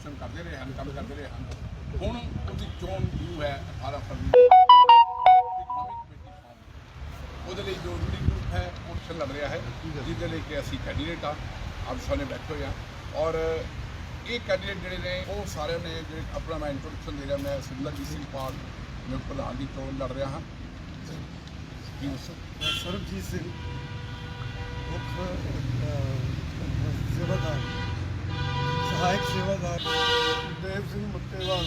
Contribution ਕਰਦੇ ਰਹੇ ਹਨ ਕੰਮ ਕਰਦੇ ਰਹੇ ਹਨ। ਹੁਣ ਉਹਦੀ ਚੋਣ ਡਿਊ ਹੈ? 18 ਫਰਵਰੀ ਉਹਦੇ ਲਈ ਜੋ ਰੂਲਿੰਗ ਗਰੁੱਪ ਹੈ ਉਹ ਇਲੈਕਸ਼ਨ ਲੜ ਰਿਹਾ ਹੈ ਜਿਹਦੇ ਲਈ ਕਿ ਅਸੀਂ ਕੈਂਡੀਡੇਟ ਆ ਆਪ ਸਾਹਮਣੇ ਬੈਠੇ ਹੋਏ ਆ ਔਰ ਇਹ ਕੈਂਡੀਡੇਟ ਜਿਹੜੇ ਨੇ ਉਹ ਸਾਰਿਆਂ ਨੇ ਜਿਹੜੇ ਆਪਣਾ ਮੈਂ ਇੰਟਰੋਡਕਸ਼ਨ ਦੇ ਰਿਹਾ ਮੈਂ ਸਿਮਰਜੀਤ ਸਿੰਘ ਪਾਲ ਮੈਂ ਪ੍ਰਧਾਨ ਦੀ ਚੋਣ ਲੜ ਰਿਹਾ ਹਾਂ। ਸਰਬਜੀਤ ਸਿੰਘ ਮੁੱਖ ਅਹ, ਸੇਵਾਦਾਰ ਸਹਾਇਕ ਸੇਵਾਦਾਰ ਦੇਵ ਸਿੰਘ ਮੱਤੇਵਾਲ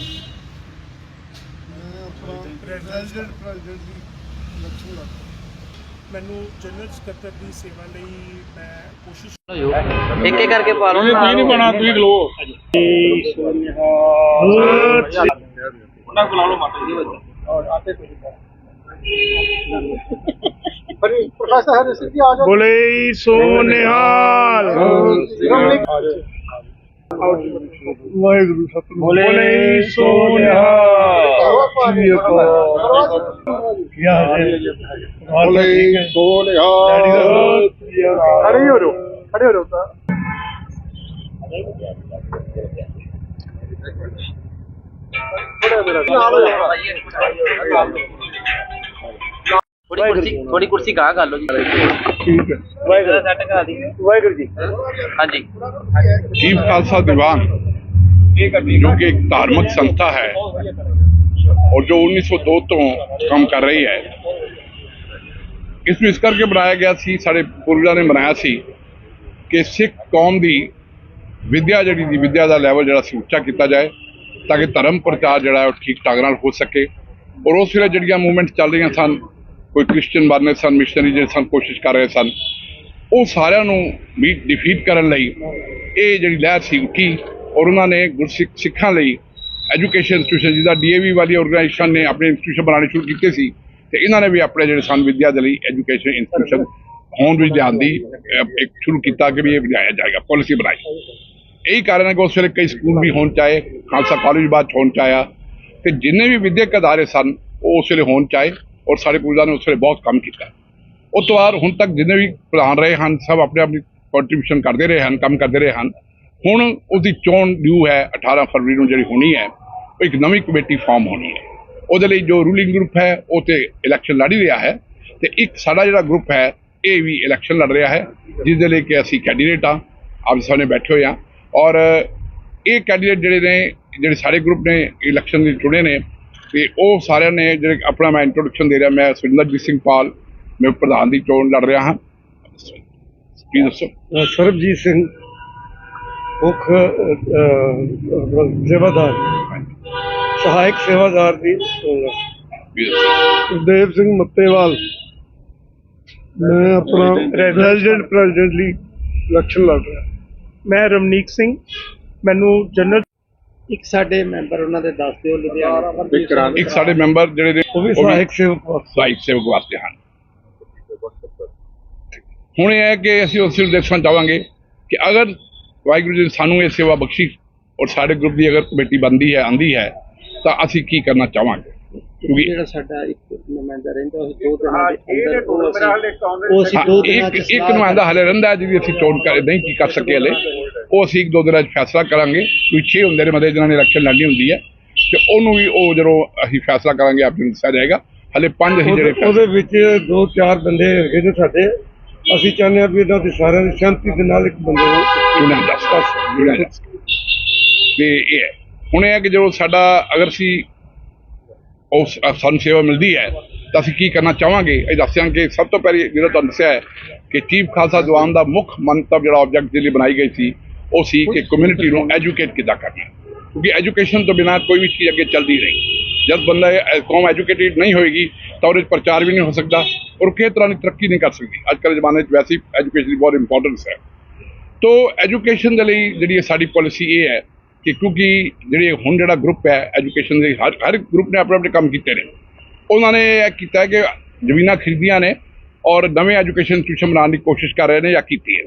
ਮੈਂ ਆਪਣਾ ਪ੍ਰੈਜ਼ੀਡੈਂਟ ਪ੍ਰੈਜ਼ੀਡੈਂਟ ਦੀ ਇਲੈਕਸ਼ਨ ਲੜ ਮੈਨੂੰ ਜਨਰਲ ਸਕੱਤਰ ਦੀ ਸੇਵਾ ਲਈ ਮੈਂ ਕੋਸ਼ਿਸ਼ ਇੱਕ ਇੱਕ ਕਰਕੇ ਪਾ ਲਓ ਤੁਸੀਂ ਨਹੀਂ ਪਾਣਾ ਤੁਸੀਂ ਗਲੋ ਉਹਨਾਂ ਕੋਲ ਲਓ ਮਾਤਾ ਜੀ। ਬੋਲੇ ਸੋ ਨਿਹਾਲ। ਵਾਹਿਗੁਰੂ ਸਤਿਗੁਰੂ ਬੋਲੇ ਸੋ ਨਿਹਾਲ ਸ੍ਰੀ ਅਕਾਲ ਕੀ ਹਾਲ ਹੈ ਬੋਲੇ ਸੋਨਿਆ ਖੜੇ ਹੋ ਜਾਓ ਖੜੇ ਹੋ ਜਾਓ ਤਾਂ ਥੋੜੀ ਕੁਰਸੀ ਥੋੜੀ ਕੁਰਸੀ ਗਾਹ ਕਰ ਲਓ ਜੀ। ਠੀਕ ਹੈ। ਵਾਹਿਗੁਰੂ ਸੈੱਟ ਕਰਾ ਦੀ ਵਾਹਿਗੁਰੂ ਜੀ। ਹਾਂਜੀ। ਚੀਫ ਖਾਲਸਾ ਦੀਵਾਨ ਜੋ ਕਿ ਇੱਕ ਧਾਰਮਿਕ ਸੰਸਥਾ ਹੈ ਔਰ ਜੋ 1902 ਤੋਂ ਕੰਮ ਕਰ ਰਹੀ ਹੈ। ਇਸ ਨੂੰ ਇਸ ਕਰਕੇ ਬਣਾਇਆ ਗਿਆ ਸੀ ਸਾਡੇ ਪੂਰਵਜਾਂ ਨੇ ਬਣਾਇਆ ਸੀ ਕਿ ਸਿੱਖ ਕੌਮ ਦੀ ਵਿਦਿਆ ਜਿਹੜੀ ਦੀ ਵਿਦਿਆ ਦਾ ਲੈਵਲ ਜਿਹੜਾ ਸੀ ਉੱਚਾ ਕੀਤਾ ਜਾਏ ਤਾਂ ਕਿ ਧਰਮ ਪ੍ਰਚਾਰ ਜਿਹੜਾ ਉਹ ਠੀਕ ਠਾਕ ਨਾਲ ਹੋ ਸਕੇ। ਔਰ ਉਸ ਵੇਲੇ ਜਿਹੜੀਆਂ ਮੂਵਮੈਂਟ ਚੱਲ ਰਹੀਆਂ ਸਨ ਕੋਈ ਕ੍ਰਿਸਚੀਅਨ ਬਣਨੇ ਸਨ ਮਿਸ਼ਨਰੀ ਜਿਹੜੇ ਸਨ, ਕੋਸ਼ਿਸ਼ ਕਰ ਰਹੇ ਸਨ। ਉਹ ਸਾਰਿਆਂ ਨੂੰ ਵੀ ਡਿਫੀਟ ਕਰਨ ਲਈ ਇਹ ਜਿਹੜੀ ਲਹਿਰ ਸੀ ਉੱਠੀ ਔਰ ਉਹਨਾਂ ਨੇ ਗੁਰਸਿੱਖ, ਸਿੱਖਾਂ ਲਈ ਐਜੂਕੇਸ਼ਨ ਇੰਸਟੀਟਿਊਸ਼ਨ ਜਿਹਦਾ ਡੀਏਵੀ ਵਾਲੀ ਆਰਗੇਨਾਈਜੇਸ਼ਨ ਨੇ ਆਪਣੇ ਇੰਸਟੀਟਿਊਸ਼ਨ ਬਣਾਉਣੇ ਸ਼ੁਰੂ ਕੀਤੇ ਸੀ ਤੇ ਇਹਨਾਂ ਨੇ ਵੀ ਆਪਣੇ ਜਿਹੜੇ ਸਨ ਵਿਦਿਆ ਦੇ ਲਈ ਐਜੂਕੇਸ਼ਨ ਇੰਸਟੀਟਿਊਸ਼ਨ ਹੋਂਦ ਵਿੱਚ ਲਿਆਉਣ ਦੀ ਇੱਕ ਸ਼ੁਰੂ ਕੀਤਾ ਕਿ ਵੀ ਇਹ ਲਿਆਇਆ ਜਾਏਗਾ ਪਾਲਿਸੀ ਬਣਾਈ। ਇਹੀ ਕਾਰਨ ਹੈ ਕਿ ਉਸ ਵੇਲੇ ਕਈ ਸਕੂਲ ਵੀ ਹੋਣ ਚਾਹੇ, ਖਾਲਸਾ ਕਾਲਜ ਬਾਅਦ 'ਚ ਹੋਣ ਚਾਹਿਆ ਤੇ ਜਿੰਨੇ ਵੀ ਵਿਦਿਅਕ ਅਦਾਰੇ ਸਨ, ਉਹ ਉਸ ਵੇਲੇ ਹੋਣ ਚਾਹੇ। ਔਰ ਸਾਡੇ ਪੂਰਵਜਾਂ ਨੇ ਉਸ ਵੇਲੇ ਬਹੁਤ ਕੰਮ ਕੀਤਾ। ਉਸ ਤੋਂ ਬਾਅਦ ਹੁਣ ਤੱਕ ਜਿੰਨੇ ਵੀ ਪ੍ਰਧਾਨ ਰਹੇ ਹਨ, ਸਭ ਆਪਣੇ ਆਪਣੀ ਕੰਟਰੀਬਿਊਸ਼ਨ ਕਰਦੇ ਰਹੇ ਹਨ, ਕੰਮ ਕਰਦੇ ਰਹੇ ਹਨ। ਹੁਣ ਉਹਦੀ ਚੋਣ ਡਿਊ ਹੈ 18 ਫਰਵਰੀ ਨੂੰ ਜਿਹੜੀ ਹੋਣੀ ਹੈ, ਉਹ ਇੱਕ ਨਵੀਂ ਕਮੇਟੀ ਫਾਰਮ ਹੋਣੀ ਹੈ। ਉਹਦੇ ਲਈ ਜੋ ਰੂਲਿੰਗ ਗਰੁੱਪ ਹੈ, ਉਹ ਤੇ ਇਲੈਕਸ਼ਨ ਲੜ ਹੀ ਰਿਹਾ ਹੈ। ਤੇ ਇੱਕ ਸਾਡਾ ਜਿਹੜਾ ਗਰੁੱਪ ਹੈ, ਇਹ ਵੀ ਇਲੈਕਸ਼ਨ ਲੜ ਰਿਹਾ ਹੈ ਜਿਸ ਦੇ ਲਈ ਕਿ ਅਸੀਂ ਕੈਂਡੀਡੇਟ ਆ ਆਪ ਸਾਹਮਣੇ ਬੈਠੇ ਹੋਏ ਆ ਔਰ ਇਹ ਕੈਂਡੀਡੇਟ ਜਿਹੜੇ ਨੇ, ਜਿਹੜੇ ਸਾਡੇ ਗਰੁੱਪ ਨੇ ਇਲੈਕਸ਼ਨ ਲਈ ਚੁਣੇ ਨੇ ਤੇ ਉਹ ਸਾਰਿਆਂ ਨੇ ਜਿਹੜੇ ਆਪਣਾ ਮੈਂ ਇੰਟਰੋਡਕਸ਼ਨ ਦੇ ਰਿਹਾ ਮੈਂ ਸੁਰਿੰਦਰਜੀਤ ਸਿੰਘ ਪਾਲ ਮੈਂ ਪ੍ਰਧਾਨ ਦੀ ਚੋਣ ਲੜ ਰਿਹਾ ਹਾਂ। ਕੀ ਦੱਸੋ। ਸਰਬਜੀਤ ਸਿੰਘ ਮੁੱਖ ਸੇਵਾਦਾਰ ਸਹਾਇਕ ਸੇਵਾਦਾਰ ਦੀ ਦੇਵ ਸਿੰਘ ਮੱਤੇਵਾਲ ਮੈਂ ਆਪਣਾ ਪ੍ਰੈਜ਼ੀਡੈਂਟ ਪ੍ਰੈਜ਼ੀਡੈਂਟ ਲਈ ਇਲੈਕਸ਼ਨ ਲੜ ਰਿਹਾ। ਮੈਂ ਰਮਨੀਕ ਸਿੰਘ ਮੈਨੂੰ ਜਨਰਲ ਇੱਕ ਸਾਡੇ ਮੈਂਬਰ ਉਹਨਾਂ ਦੇ ਦੱਸ ਦਿਓ ਲੁਧਿਆਣਾ ਇੱਕ ਸਾਡੇ ਮੈਂਬਰ ਜਿਹੜੇ ਨੇ ਉਹ ਵੀ ਸਹਾਇਕ ਸੇਵਕ ਵਾਸਤੇ। ਸਹਾਇਕ ਸੇਵਕ ਵਾਸਤੇ ਹਨ। ਹੁਣ ਇਹ ਹੈ ਕਿ ਅਸੀਂ ਉਸ ਨੂੰ ਦੇਖਣਾ ਚਾਹਾਂਗੇ ਕਿ ਅਗਰ ਵਾਹਿਗੁਰੂ ਜੀ ਸਾਨੂੰ ਇਹ ਸੇਵਾ ਬਖਸ਼ੀ ਔਰ ਸਾਡੇ ਗਰੁੱਪ ਦੀ ਅਗਰ ਕਮੇਟੀ ਬਣਦੀ ਹੈ ਆਂਦੀ ਹੈ ਤਾਂ ਅਸੀਂ ਕੀ ਕਰਨਾ ਚਾਹਾਂਗੇ? ਕਿਉਂਕਿ ਜਿਹੜਾ ਸਾਡਾ ਇੱਕ ਨੁਮਾਇੰਦਾ ਰਹਿੰਦਾ ਉਹ ਦੋ ਦਿਨਾਂ ਦੇ ਅੰਦਰ ਉਹ ਅਸੀਂ ਉਹ ਅਸੀਂ ਦੋ ਦਿਨਾਂ ਚ ਇੱਕ ਇੱਕ ਨੁਮਾਇੰਦਾ ਹਲੇ ਰਹਿੰਦਾ ਹੈ ਜਿਹਦੀ ਅਸੀਂ ਚੋਣ ਕਰ ਨਹੀਂ ਕੀ ਕਰ ਸਕੇ ਹਲੇ। ਉਹ ਅਸੀਂ ਇੱਕ ਦੋ ਦਿਨਾਂ 'ਚ ਫੈਸਲਾ ਕਰਾਂਗੇ। ਕੋਈ 6 ਹੁੰਦੇ ਨੇ ਮਤੇ ਜਿਹਨਾਂ ਨੇ ਇਲੈਕਸ਼ਨ ਲੜਨੀ ਹੁੰਦੀ ਹੈ। ਤੇ ਉਹਨੂੰ ਵੀ ਉਹ ਜਦੋਂ ਅਸੀਂ ਫੈਸਲਾ ਕਰਾਂਗੇ ਆਪ ਨੂੰ ਦੱਸਿਆ ਜਾਏਗਾ। ਹਲੇ ਪੰਜ ਅਸੀਂ ਜਿਹੜੇ ਉਹਦੇ ਉਹਦੇ ਵਿੱਚ ਦੋ ਚਾਰ ਬੰਦੇ ਹੈਗੇ ਨੇ ਸਾਡੇ। ਅਸੀਂ ਚਾਹੁੰਦੇ ਹਾਂ ਵੀ ਇਹਨਾਂ ਦੀ ਸਾਰਿਆਂ ਦੀ ਸਹਿਮਤੀ ਦੇ ਨਾਲ ਇੱਕ ਬੰਦੇ ਨੂੰ ਚੁਣਿਆ ਜਾ ਸਕਦਾ ਚੁਣਿਆ ਜਾ ਸਕਦਾ ਤੇ ਇਹ ਹੈ। ਹੁਣ ਇਹ ਹੈ ਕਿ ਜਦੋਂ ਸਾਡਾ ਅਗਰ ਅਸੀਂ ਉਸ ਸਾਨੂੰ ਸੇਵਾ ਮਿਲਦੀ ਹੈ। ਤਾਂ ਅਸੀਂ ਕੀ ਕਰਨਾ ਚਾਹਾਂਗੇ? ਇਹ ਦੱਸਿਆ ਕਿ ਸਭ ਤੋਂ ਪਹਿਲੇ ਜਿਹੜਾ ਤੁਹਾਨੂੰ ਦੱਸਿਆ ਹੈ ਕਿ ਚੀਫ ਖਾਲਸਾ ਜਵਾਨ ਦਾ ਮੁੱਖ ਮੰਤਵ ਜਿਹੜਾ ਆਬਜੈਕਟ ਦੇ ਲਈ ਬਣਾਈ ਗਈ ਸੀ, ਉਹ ਸੀ ਕਿ ਕਮਿਊਨਿਟੀ ਨੂੰ ਐਜੂਕੇਟ ਕਿੱਦਾਂ ਕਰਨਾ ਕਿਉਂਕਿ ਐਜੂਕੇਸ਼ਨ ਤੋਂ ਬਿਨਾਂ ਕੋਈ ਵੀ ਚੀਜ਼ ਅੱਗੇ ਚੱਲਦੀ ਨਹੀਂ। ਜਦ ਬੰਦਾ ਕੌਮ ਐਜੂਕੇਟਿਡ ਨਹੀਂ ਹੋਏਗੀ, ਤਾਂ ਉਹਦੇ 'ਚ ਪ੍ਰਚਾਰ ਵੀ ਨਹੀਂ ਹੋ ਸਕਦਾ ਔਰ ਕਿਸੇ ਤਰ੍ਹਾਂ ਦੀ ਤਰੱਕੀ ਨਹੀਂ ਕਰ ਸਕਦੀ। ਅੱਜ ਕੱਲ੍ਹ ਜ਼ਮਾਨੇ 'ਚ ਵੈਸੇ ਹੀ ਐਜੂਕੇਸ਼ਨ ਦੀ ਬਹੁਤ ਇੰਪੋਰਟੈਂਸ ਹੈ। ਤੋ ਐਜੂਕੇਸ਼ਨ ਦੇ ਲਈ ਜਿਹੜੀ ਇਹ ਸਾਡੀ ਪਾਲਿਸੀ ਇਹ ਹੈ ਕਿ ਕਿਉਂਕਿ ਜਿਹੜੇ ਹੁਣ ਜਿਹੜਾ ਗਰੁੱਪ ਹੈ ਐਜੂਕੇਸ਼ਨ ਦੇ, ਹਰ ਹਰ ਗਰੁੱਪ ਨੇ ਆਪਣੇ ਆਪਣੇ ਕੰਮ ਕੀਤੇ ਨੇ। ਉਹਨਾਂ ਨੇ ਇਹ ਕੀਤਾ ਕਿ ਜ਼ਮੀਨਾਂ ਖਰੀਦੀਆਂ ਨੇ ਔਰ ਨਵੇਂ ਐਜੂਕੇਸ਼ਨ ਇੰਸਟੀਟਿਊਸ਼ਨ ਬਣਾਉਣ ਦੀ ਕੋਸ਼ਿਸ਼ ਕਰ ਰਹੇ ਨੇ ਜਾਂ ਕੀਤੀ ਹੈ।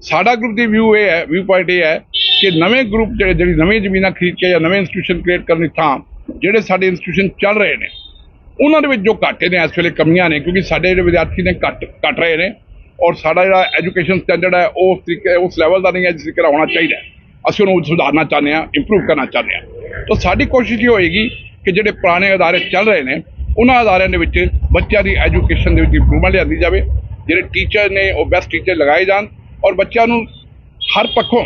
ਸਾਡਾ ਗਰੁੱਪ ਦੀ ਵਿਊ ਇਹ ਹੈ ਵਿਊ ਪੁਆਇੰਟ ਇਹ ਹੈ ਕਿ ਨਵੇਂ ਗਰੁੱਪ ਜਿਹੜੇ, ਜਿਹੜੀ ਨਵੀਂ ਜ਼ਮੀਨਾਂ ਖਰੀਦ ਕੇ ਜਾਂ ਨਵੇਂ ਇੰਸਟੀਟਿਊਸ਼ਨ ਕ੍ਰੀਏਟ ਕਰਨ ਦੀ ਥਾਂ ਜਿਹੜੇ ਸਾਡੇ ਇੰਸਟੀਟਿਊਸ਼ਨ ਚੱਲ ਰਹੇ ਨੇ, ਉਹਨਾਂ ਦੇ ਵਿੱਚ ਜੋ ਘਾਟੇ ਨੇ ਇਸ ਵੇਲੇ ਕਮੀਆਂ ਨੇ, ਕਿਉਂਕਿ ਸਾਡੇ ਜਿਹੜੇ ਵਿਦਿਆਰਥੀ ਨੇ ਘੱਟ, ਘਟ ਰਹੇ ਨੇ ਔਰ ਸਾਡਾ ਜਿਹੜਾ ਐਜੂਕੇਸ਼ਨ ਸਟੈਂਡਰਡ ਹੈ, ਉਹ ਉਸ ਤਰੀਕੇ, ਉਸ ਲੈਵਲ ਦਾ ਨਹੀਂ ਹੈ ਜਿਸ ਤਰੀਕੇ ਦਾ ਹੋਣਾ ਚਾਹੀਦਾ ਅਸੀਂ ਉਹਨੂੰ ਸੁਧਾਰਨਾ ਚਾਹੁੰਦੇ ਹਾਂ ਇੰਪਰੂਵ ਕਰਨਾ ਚਾਹੁੰਦੇ ਹਾਂ। ਤਾਂ ਸਾਡੀ ਕੋਸ਼ਿਸ਼ ਇਹ ਹੋਏਗੀ ਕਿ ਜਿਹੜੇ ਪੁਰਾਣੇ ਅਦਾਰੇ ਚੱਲ ਰਹੇ ਨੇ ਉਹਨਾਂ ਅਦਾਰਿਆਂ ਦੇ ਵਿੱਚ ਬੱਚਿਆਂ ਦੀ ਐਜੂਕੇਸ਼ਨ ਦੇ ਵਿੱਚ ਇੰਪਰੂਵਮੈਂਟ ਲਿਆਂਦੀ ਜਾਵੇ ਜਿਹੜੇ ਟੀਚਰ ਨੇ ਉਹ ਬੈਸਟ ਟੀਚਰ ਲਗਾਏ ਜਾਣ ਔਰ ਬੱਚਿਆਂ ਨੂੰ ਹਰ ਪੱਖੋਂ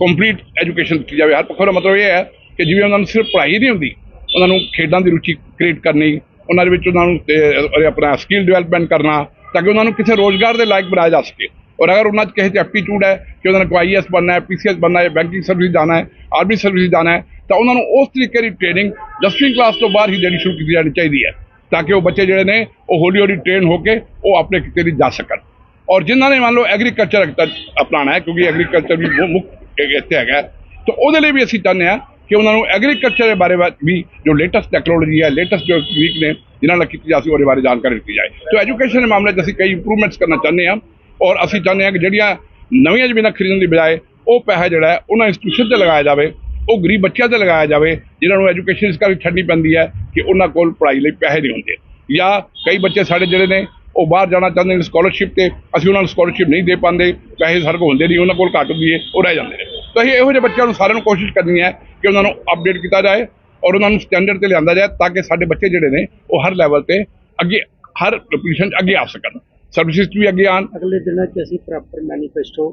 ਕੰਪਲੀਟ ਐਜੂਕੇਸ਼ਨ ਦਿੱਤੀ ਜਾਵੇ। ਹਰ ਪੱਖੋਂ ਦਾ ਮਤਲਬ ਇਹ ਹੈ ਕਿ ਜਿਵੇਂ ਉਹਨਾਂ ਨੂੰ ਸਿਰਫ ਪੜ੍ਹਾਈ ਨਹੀਂ ਹੁੰਦੀ ਉਹਨਾਂ ਨੂੰ ਖੇਡਾਂ ਦੀ ਰੁਚੀ ਕ੍ਰੀਏਟ ਕਰਨੀ ਉਹਨਾਂ ਦੇ ਵਿੱਚ ਉਹਨਾਂ ਨੂੰ ਤੇ, ਆਪਣਾ ਸਕਿੱਲ ਡਿਵੈਲਪਮੈਂਟ ਕਰਨਾ ਤਾਂ ਕਿ ਉਹਨਾਂ ਨੂੰ ਕਿਸੇ ਰੋਜ਼ਗਾਰ ਦੇ ਲਾਇਕ ਬਣਾਇਆ ਜਾ ਸਕੇ। ਔਰ ਅਗਰ ਉਹਨਾਂ 'ਚ ਕਿਸੇ 'ਚ ਐਪਟੀਟਿਊਡ ਹੈ ਕਿ ਉਹਨਾਂ ਨੇ ਕੋਈ ਆਈਐਸ ਬਣਨਾ ਹੈ ਪੀਸੀਐਸ ਬਣਨਾ ਹੈ ਬੈਂਕਿੰਗ ਸਰਵਿਸ ਜਾਣਾ ਹੈ ਆਰਮੀ ਸਰਵਿਸ ਜਾਣਾ ਹੈ ਤਾਂ ਉਹਨਾਂ ਨੂੰ ਉਸ ਤਰੀਕੇ ਦੀ ਟ੍ਰੇਨਿੰਗ ਦਸਵੀਂ ਕਲਾਸ ਤੋਂ ਬਾਅਦ ਹੀ ਦੇਣੀ ਸ਼ੁਰੂ ਕੀਤੀ ਜਾਣੀ ਚਾਹੀਦੀ ਹੈ ਤਾਂ ਕਿ ਉਹ ਬੱਚੇ ਜਿਹੜੇ ਨੇ ਉਹ ਹੌਲੀ ਹੌਲੀ ਟ੍ਰੇਨ ਹੋ ਕੇ ਉਹ ਆਪਣੇ ਕਿਤੇ ਲਈ ਜਾ ਸਕਣ ਔਰ ਜਿਨ੍ਹਾਂ ਨੇ ਮੰਨ ਲਓ ਐਗਰੀਕਲਚਰ ਅਪਣਾਉਣਾ ਹੈ ਕਿਉਂਕਿ ਐਗਰੀਕਲਚਰ ਵੀ ਬਹੁਤ ਮੁੱਖ ਇੱਥੇ ਹੈਗਾ ਤਾਂ ਉਹਦੇ ਲਈ ਵੀ ਅਸੀਂ ਚਾਹੁੰਦੇ ਹਾਂ ਕਿ ਉਹਨਾਂ ਨੂੰ ਐਗਰੀਕਲਚਰ ਦੇ ਬਾਰੇ ਵੀ ਜੋ ਲੇਟੈਸਟ ਟੈਕਨੋਲੋਜੀ ਹੈ ਲੇਟੈਸਟ ਜੋ ਤਕਨੀਕ ਨੇ ਜਿਨ੍ਹਾਂ ਨਾਲ ਕੀਤੀ ਜਾ ਸਕਦੀ ਉਹਦੇ ਬਾਰੇ ਜਾਣਕਾਰੀ ਦਿੱਤੀ ਜਾਏ ਸੋ ਐਜੂਕੇਸ਼ਨ ਦੇ ਮਾਮਲੇ 'ਚ ਅਸੀਂ ਕਈ ਇੰਪਰੂਵਮੈਂਟਸ ਕਰਨਾ ਚਾਹੁੰਦੇ ਹਾਂ ਔਰ ਅਸੀਂ ਚਾਹੁੰਦੇ ਹਾਂ ਕਿ ਜਿਹੜੀਆਂ ਨਵੀਆਂ ਜ਼ਮੀਨਾਂ ਖਰੀਦਣ ਦੀ ਬਜਾਏ ਉਹ ਪੈਸਾ ਜਿਹੜਾ ਉਹਨਾਂ ਇੰਸਟੀਟਿਊਸ਼ਨ ਤੇ ਲਗਾਇਆ ਜਾਵੇ, ਉਹ ਗਰੀਬ ਬੱਚਿਆਂ ਤੇ ਲਗਾਇਆ ਜਾਵੇ, ਜਿਨ੍ਹਾਂ ਨੂੰ ਐਜੂਕੇਸ਼ਨ ਇਸ ਕਰਕੇ ਛੱਡਣੀ ਪੈਂਦੀ ਹੈ ਕਿ ਉਹਨਾਂ ਕੋਲ ਪੜ੍ਹਾਈ ਲਈ ਪੈਸੇ ਨਹੀਂ ਹੁੰਦੇ। ਜਾਂ ਕਈ ਬੱਚੇ ਸਾਡੇ ਜਿਹੜੇ ਨੇ, ਉਹ ਬਾਹਰ ਜਾਣਾ ਚਾਹੁੰਦੇ ਨੇ ਸਕਾਲਰਸ਼ਿਪ ਤੇ, ਅਸੀਂ ਉਹਨਾਂ ਨੂੰ ਸਕਾਲਰਸ਼ਿਪ ਨਹੀਂ ਦੇ ਪਾਉਂਦੇ, ਪੈਸੇ ਸਾਡੇ ਕੋਲ ਹੁੰਦੇ ਨਹੀਂ, ਉਹਨਾਂ ਕੋਲ ਘੱਟ ਹੁੰਦੀ ਹੈ, ਉਹ ਰਹਿ ਜਾਂਦੇ ਨੇ। ਤਾਂ ਅਸੀਂ ਇਹੋ ਜਿਹੇ ਬੱਚਿਆਂ ਨੂੰ ਸਾਰਿਆਂ ਨੂੰ ਕੋਸ਼ਿਸ਼ ਕਰਨੀ ਹੈ ਕਿ ਉਹਨਾਂ ਨੂੰ ਅਪਡੇਟ ਕੀਤਾ ਜਾਏ ਔਰ ਉਹਨਾਂ ਨੂੰ ਸਟੈਂਡਰਡ ਤੇ ਲਿਆਂਦਾ ਜਾਏ ਤਾਂ ਕਿ ਸਾਡੇ ਬੱਚੇ ਜਿਹੜੇ ਨੇ, ਉਹ ਹਰ ਲੈਵਲ ਤੇ ਅੱਗੇ, ਹਰ ਪੋਜੀਸ਼ਨ 'ਚ ਅੱਗੇ ਆ ਸਕਣ। ਸਰਵਿਸਿਜ਼ ਵੀ ਅੱਗੇ ਆਉਣ। ਅਗਲੇ ਦਿਨਾਂ 'ਚ ਅਸੀਂ ਪ੍ਰੋਪਰ ਮੈਨੀਫੈਸਟੋ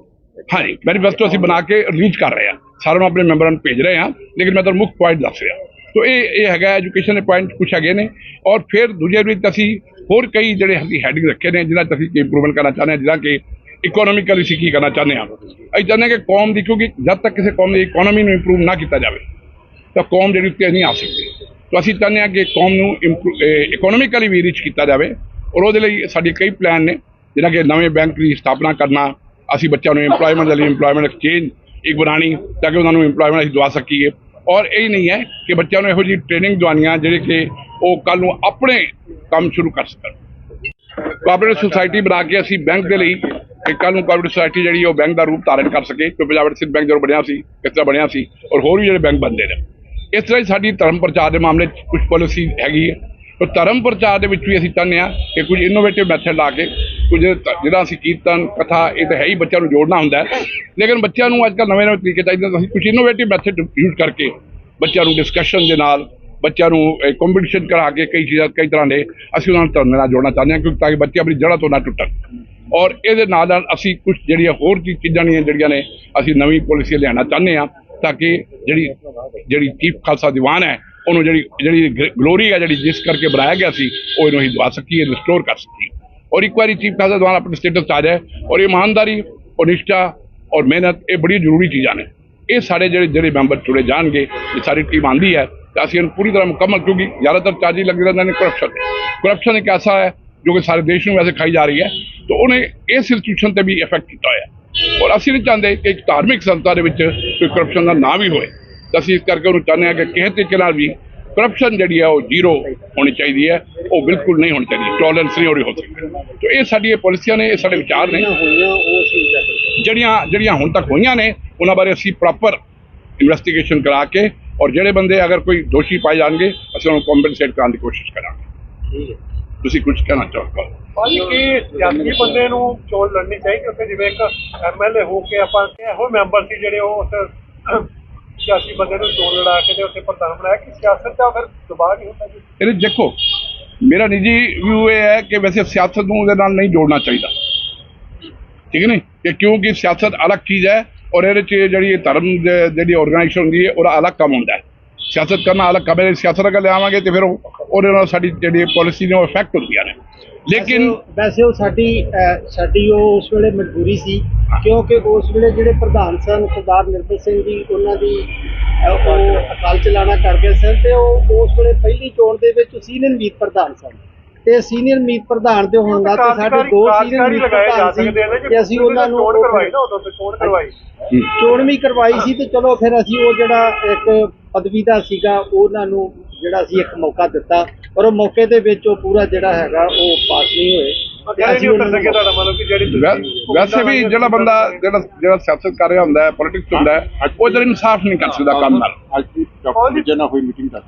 ਹਾਂਜੀ ਮੈਨੀਫੈਸਟੋ ਅਸੀਂ ਬਣਾ ਕੇ ਰਿਲੀਜ਼ ਕਰ ਰਹੇ ਹਾਂ। ਸਾਰਿਆਂ ਨੂੰ ਆਪਣੇ ਮੈਂਬਰਾਂ ਨੂੰ ਭੇਜ ਰਹੇ ਹਾਂ ਲੇਕਿਨ ਮੈਂ ਤੁਹਾਨੂੰ ਮੁੱਖ ਪੁਆਇੰਟ ਦੱਸ ਰਿਹਾ। ਤੋ ਇਹ ਇਹ ਹੈਗਾ ਐਜੂਕੇਸ਼ਨ ਦੇ ਪੁਆਇੰਟ ਕੁਛ ਹੈਗੇ ਨੇ। ਔਰ ਫਿਰ ਦੂਜੇ ਵਿੱਚ ਅਸੀਂ ਹੋਰ ਕਈ ਜਿਹੜੇ ਅਸੀਂ ਹੈਡਿੰਗ ਰੱਖੇ ਨੇ ਜਿਨ੍ਹਾਂ 'ਚ ਅਸੀਂ ਇੰਪਰੂਵਮੈਂਟ ਕਰਨਾ ਚਾਹੁੰਦੇ ਹਾਂ ਜਿੱਦਾਂ ਕਿ ਇਕਨੋਮਿਕਲੀ ਅਸੀਂ ਕੀ ਕਰਨਾ ਚਾਹੁੰਦੇ ਹਾਂ। ਅਸੀਂ ਚਾਹੁੰਦੇ ਕਿ ਕੌਮ ਦੀ ਕਿਉਂਕਿ ਜਦ ਤੱਕ ਕਿਸੇ ਕੌਮ ਦੀ ਇਕਨੋਮੀ ਨੂੰ ਇੰਪਰੂਵ ਨਾ ਕੀਤਾ ਜਾਵੇ ਤਾਂ ਕੌਮ ਜਿਹੜੀ ਉੱਤੇ ਨਹੀਂ ਆ ਸਕਦੀ ਤਾਂ ਅਸੀਂ ਚਾਹੁੰਦੇ ਹਾਂ ਕਿ ਕੌਮ ਨੂੰ ਇਕਨੋਮਿਕਲੀ ਵੀ ਰੀਚ ਕੀਤਾ ਜਾਵੇ। ਔਰ ਉਹਦੇ ਲਈ ਸਾਡੇ ਕਈ ਪਲਾਨ ਨੇ, ਜਿੱਦਾਂ ਕਿ ਨਵੇਂ ਬੈਂਕ ਦੀ ਸਥਾਪਨਾ ਕਰਨਾ, ਅਸੀਂ ਬੱਚਿਆਂ ਨੂੰ EMPLOYMENT ਦੇ ਲਈ EMPLOYMENT ਐਕਸਚੇਂਜ ਇੱਕ ਬਣਾਉਣੀ, ਤਾਂ ਕਿ ਉਹਨਾਂ ਨੂੰ EMPLOYMENT ਅਸੀਂ ਦਵਾ ਸਕੀਏ। ਔਰ ਇਹ ਨਹੀਂ ਹੈ ਕਿ ਬੱਚਿਆਂ ਨੂੰ ਇਹੋ ਜਿਹੀ ਟ੍ਰੇਨਿੰਗ ਦਵਾਨੀਆਂ ਜਿਹੜੇ ਕਿ ਉਹ ਕੱਲ ਨੂੰ ਆਪਣੇ ਕੰਮ ਸ਼ੁਰੂ ਕਰ ਸਕਣ। ਕੋਆਪਰੇਟਿਵ ਸੁਸਾਇਟੀ ਬਣਾ ਕੇ ਅਸੀਂ ਬੈਂਕ ਦੇ ਲਈ ਕਿ ਕੱਲ ਨੂੰ ਕੋਆਪਰੇਟਿਵ ਸੁਸਾਇਟੀ ਜਿਹੜੀ ਉਹ ਬੈਂਕ ਦਾ ਰੂਪ ਧਾਰਨ ਕਰ ਸਕੇ ਕਿ ਪੰਜਾਬ ਐਡਸਿਟ ਬੈਂਕ ਜਦੋਂ ਬਣਿਆ ਸੀ ਕਿਸ ਤਰ੍ਹਾਂ ਬਣਿਆ ਸੀ, ਔਰ ਹੋਰ ਵੀ ਜਿਹੜੇ ਬੈਂਕ ਬੰਦੇ ਨੇ। ਇਸ ਤਰ੍ਹਾਂ ਹੀ ਸਾਡੀ ਧਰਮ ਪ੍ਰਚਾਰ ਦੇ ਮਾਮਲੇ 'ਚ ਕੁਝ ਪਾਲਿਸੀ ਹੈਗੀ ਹੈ। ਤਾਂ ਧਰਮ ਪ੍ਰਚਾਰ ਦੇ ਵਿੱਚ ਵੀ ਅਸੀਂ ਚਾਹੁੰਦੇ ਹਾਂ ਕਿ ਕੁਝ ਇਨੋਵੇਟਿਵ ਮੈਥਡ ਲਾ ਕੇ ਕੁਝ ਜਿਹੜਾ ਅਸੀਂ ਕੀਰਤਨ, ਕਥਾ, ਇਹ ਤਾਂ ਹੈ ਹੀ, ਬੱਚਿਆਂ ਨੂੰ ਜੋੜਨਾ ਹੁੰਦਾ ਲੇਕਿਨ ਬੱਚਿਆਂ ਨੂੰ ਅੱਜ ਕੱਲ੍ਹ ਨਵੇਂ ਨਵੇਂ ਤਰੀਕੇ ਚਾਹੀਦੇ ਅਸੀਂ ਕੁਝ ਇਨੋਵੇਟਿਵ ਮੈਥਡ ਯੂਜ਼ ਕਰਕੇ ਬੱਚਿਆਂ ਨੂੰ ਡਿਸਕਸ਼ਨ ਦੇ ਨਾਲ, ਬੱਚਿਆਂ ਨੂੰ ਕੰਪੀਟੀਸ਼ਨ ਕਰਾ ਕੇ ਕਈ ਚੀਜ਼ਾਂ, ਕਈ ਤਰ੍ਹਾਂ ਦੇ ਅਸੀਂ ਉਹਨਾਂ ਨੂੰ ਧਰਮ ਨਾਲ ਜੋੜਨਾ ਚਾਹੁੰਦੇ ਹਾਂ, ਕਿਉਂਕਿ ਤਾਂ ਕਿ ਬੱਚੇ ਆਪਣੀ ਜੜ੍ਹਾਂ ਤੋਂ ਨਾ ਟੁੱਟਣ। ਔਰ ਇਹਦੇ ਨਾਲ ਨਾਲ ਅਸੀਂ ਕੁਝ ਜਿਹੜੀਆਂ ਹੋਰ ਚੀਜ਼ਾਂ ਨੇ, ਜਿਹੜੀਆਂ ਨੇ ਅਸੀਂ ਨਵੀਂ ਪਾਲਿਸੀ ਲਿਆਉਣਾ ਚਾਹੁੰਦੇ ਹਾਂ, ਤਾਂ ਕਿ ਜਿਹੜੀ ਜਿਹੜੀ ਚੀਫ ਖਾਲਸਾ ਦੀਵਾਨ ਹੈ ਉਹਨੂੰ ਜਿਹੜੀ ਜਿਹੜੀ ਗਲੋਰੀ ਹੈ ਜਿਹੜੀ ਜਿਸ ਕਰਕੇ ਬਣਾਇਆ ਗਿਆ ਸੀ, ਉਹ ਇਹਨੂੰ ਹੀ ਦਵਾ ਸਕੀਏ ਰਿਸਟੋਰ ਕਰ ਸਕੀਏ। ਔਰ ਇੱਕ ਵਾਰੀ ਚੀਫ ਖਾਲਸਾ ਦੀਵਾਨ ਆਪਣੇ ਸਟੇਟਸ 'ਚ ਆ ਜਾਏ, ਔਰ ਇਮਾਨਦਾਰੀ ਔਰ ਨਿਸ਼ਠਾ ਔਰ ਮਿਹਨਤ, ਇਹ ਬੜੀ ਜ਼ਰੂਰੀ ਚੀਜ਼ਾਂ ਨੇ। ਇਹ ਸਾਡੇ ਜਿਹੜੇ ਜਿਹੜੇ ਮੈਂਬਰ ਚੁਣੇ ਜਾਣਗੇ, ਇਹ ਸਾਰੀ ਟੀਮ ਆਂਦੀ ਹੈ, ਤਾਂ ਅਸੀਂ ਇਹਨੂੰ ਪੂਰੀ ਤਰ੍ਹਾਂ ਮੁਕੰਮਲ, ਕਿਉਂਕਿ ਜ਼ਿਆਦਾਤਰ ਚਾਰਜੀ ਲੱਗ ਰਹਿੰਦੇ ਨੇ ਕਰਪਸ਼ਨ ਕਰਪਸ਼ਨ ਇੱਕ ਐਸਾ ਹੈ, ਜੋ ਕਿ ਸਾਰੇ ਦੇਸ਼ ਨੂੰ ਵੈਸੇ ਖਾਈ ਜਾ ਰਹੀ ਹੈ, ਤਾਂ ਉਹਨੇ ਇਸ ਇੰਸਟੀਟਿਊਸ਼ਨ ਤੇ ਵੀ ਇਫੈਕਟ ਕੀਤਾ ਹੋਇਆ। ਔਰ ਅਸੀਂ ਨਹੀਂ ਚਾਹੁੰਦੇ ਕਿ ਇੱਕ ਧਾਰਮਿਕ ਸੰਸਥਾ ਦੇ ਵਿੱਚ ਕੋਈ ਕਰਪਸ਼ਨ ਦਾ ਨਾਂ ਵੀ ਹੋਏ। ਤਾਂ ਅਸੀਂ ਇਸ ਕਰਕੇ ਉਹਨੂੰ ਚਾਹੁੰਦੇ ਹਾਂ ਕਿ ਕਿਸੇ ਤਰੀਕੇ ਨਾਲ ਵੀ ਕਰਪਸ਼ਨ ਜਿਹੜੀ ਹੈ ਉਹ ਜ਼ੀਰੋ ਹੋਣੀ ਚਾਹੀਦੀ ਹੈ ਉਹ ਬਿਲਕੁਲ ਨਹੀਂ ਹੋਣੀ ਚਾਹੀਦੀ ਟੋਲਰੈਂਸ ਨਹੀਂ ਹੋਣੀ ਹੋ ਸਕਦੀ। ਤਾਂ ਇਹ ਸਾਡੀ ਇਹ ਪਾਲਿਸੀਆਂ ਨੇ ਇਹ ਸਾਡੇ ਵਿਚਾਰ ਨੇ। ਜਿਹੜੀਆਂ ਜਿਹੜੀਆਂ ਹੁਣ ਤੱਕ ਹੋਈਆਂ ਨੇ ਉਹਨਾਂ ਬਾਰੇ ਅਸੀਂ ਪ੍ਰੋਪਰ ਇਨਵੈਸਟੀਗੇਸ਼ਨ ਕਰਾ ਕੇ ਔਰ ਜਿਹੜੇ ਬੰਦੇ ਅਗਰ ਕੋਈ ਦੋਸ਼ੀ ਪਾਏ ਜਾਣਗੇ ਅਸੀਂ ਉਹਨੂੰ ਕੰਪਨਸੇਟ ਕਰਨ ਦੀ ਕੋਸ਼ਿਸ਼ ਕਰਾਂਗੇ। ਤੁਸੀਂ ਕੁਝ ਕਹਿਣਾ ਚਾਹੋ ਭਾਜੀ ਕਿ ਸਿਆਸੀ ਬੰਦੇ ਨੂੰ ਚੋਣ ਲੜਨੀ ਚਾਹੀਦੀ ਉੱਥੇ ਜਿਵੇਂ ਇੱਕ ਐਮਐਲਏ ਹੋ ਕੇ ਆਪਾਂ ਇਹੋ ਮੈਂਬਰ ਸੀ ਜਿਹੜੇ ਉਹ ਉਸ ਸਿਆਸੀ ਬੰਦੇ ਨੂੰ ਚੋਣ ਲੜਾ ਕੇ ਤੇ ਉੱਥੇ ਪ੍ਰਧਾਨ ਬਣਾਇਆ, ਕਿ ਸਿਆਸਤ ਦਾ ਫਿਰ ਦਬਾਅ ਨਹੀਂ ਹੁੰਦਾ ਜੀ? ਇਹਦੇ ਦੇਖੋ, ਮੇਰਾ ਨਿੱਜੀ ਵਿਊ ਇਹ ਹੈ ਕਿ ਵੈਸੇ ਸਿਆਸਤ ਨੂੰ ਉਹਦੇ ਨਾਲ ਨਹੀਂ ਜੋੜਨਾ ਚਾਹੀਦਾ। ਠੀਕ ਹੈ ਨਹੀਂ ਕਿ ਕਿਉਂਕਿ ਸਿਆਸਤ ਅਲੱਗ ਚੀਜ਼ ਹੈ ਔਰ ਇਹਦੇ 'ਚ ਜਿਹੜੀ ਧਰਮ ਜਿਹੜੀ ਆਰਗੇਨਾਈਜੇਸ਼ਨ ਹੁੰਦੀ ਹੈ, ਉਹਦਾ ਅਲੱਗ ਕੰਮ ਹੁੰਦਾ ਹੈ। ਸਿਆਸਤ ਕਰਨਾ ਅਲੱਗ ਕੰਮ ਹੈ, ਸਿਆਸਤ ਅਗਰ ਲਿਆਵਾਂਗੇ ਤੇ ਫਿਰ ਉਹਦੇ ਨਾਲ ਸਾਡੀ ਜਿਹੜੀ ਪਾਲਿਸੀ ਨੇ ਉਹ ਇਫੈਕਟ ਹੁੰਦੀਆਂ ਨੇ। ਲੇਕਿਨ ਵੈਸੇ ਉਹ- ਸਾਡੀ ਸਾਡੀ ਉਹ ਉਸ ਵੇਲੇ ਮਜਬੂਰੀ ਸੀ ਕਿਉਂਕਿ ਉਸ ਵੇਲੇ ਜਿਹੜੇ ਪ੍ਰਧਾਨ ਸਨ ਸਰਦਾਰ ਨਿਰਮਲ ਸਿੰਘ ਜੀ ਉਹਨਾਂ ਦੀ ਉਹ ਅਕਾਲ ਚਲਾਣਾ ਕਰ ਗਏ ਸਨ ਤੇ ਉਹ ਉਸ ਵੇਲੇ ਪਹਿਲੀ ਚੋਣ ਦੇ ਵਿੱਚ ਸੀਨੀਅਰ ਮੀਤ ਪ੍ਰਧਾਨ ਸਨ। ਤੇ ਸੀਨੀਅਰ ਮੀਤ ਪ੍ਰਧਾਨ ਦੇ ਹੋਣ ਦਾ ਤੇ ਸਾਡੇ ਦੋ ਸੀਨੀਅਰ ਮੀਤ ਲਗਾਏ ਜਾ ਪ੍ਰਧਾਨ ਸੀ ਸਕਦੇ ਨੇ ਤੇ ਅਸੀਂ ਉਹਨਾਂ ਨੂੰ ਚੋਣ ਕਰਵਾਈ ਨਾ ਉਦੋਂ ਤੇ ਚੋਣ ਕਰਵਾਈ। ਚੋਣ ਵੀ ਕਰਵਾਈ ਸੀ ਤੇ ਚਲੋ ਫਿਰ ਅਸੀਂ ਉਹ ਜਿਹੜਾ ਇੱਕ ਪਦਵੀ ਦਾ ਸੀਗਾ ਉਹਨਾਂ ਨੂੰ ਜਿਹੜਾ ਸੀ ਇੱਕ ਮੌਕਾ ਦਿੱਤਾ। ਪਰ ਉਹ ਮੌਕੇ ਦੇ ਵਿੱਚ ਉਹ ਪੂਰਾ ਜਿਹੜਾ ਹੈਗਾ ਉਹ ਪਾਸ ਨਹੀਂ ਹੋਏ। ਤੇ ਕਹਿੰਦੇ ਅਸੀਂ ਨਹੀਂ ਉੱਤਰ ਉਹਨਾਂ ਸਕੇ ਨੂੰ ਤੁਹਾਡਾ ਮਤਲਬ ਕਿ ਜਿਹੜੀ ਵੈ- ਤੁਸੀਂ ਵੈਸੇ ਵੀ ਜਿਹੜਾ ਬੰਦਾ ਜਿਹੜਾ ਜਿਹੜਾ ਸਿਆਸਤ ਕਰ ਰਿਹਾ ਹੁੰਦਾ ਹੈ ਪੋਲਿਟਿਕਸ ਹੁੰਦਾ ਹੈ ਉਹ ਜਿਹੜਾ ਇਨਸਾਫ ਨਹੀਂ ਕਰ ਸਕਦਾ ਕੰਮ ਨਾਲ। ਅੱਜ ਦੀ ਡਾਕਟਰ ਵਿਜੇ ਨਾਲ ਹੋਈ ਮੀਟਿੰਗ ਕਰ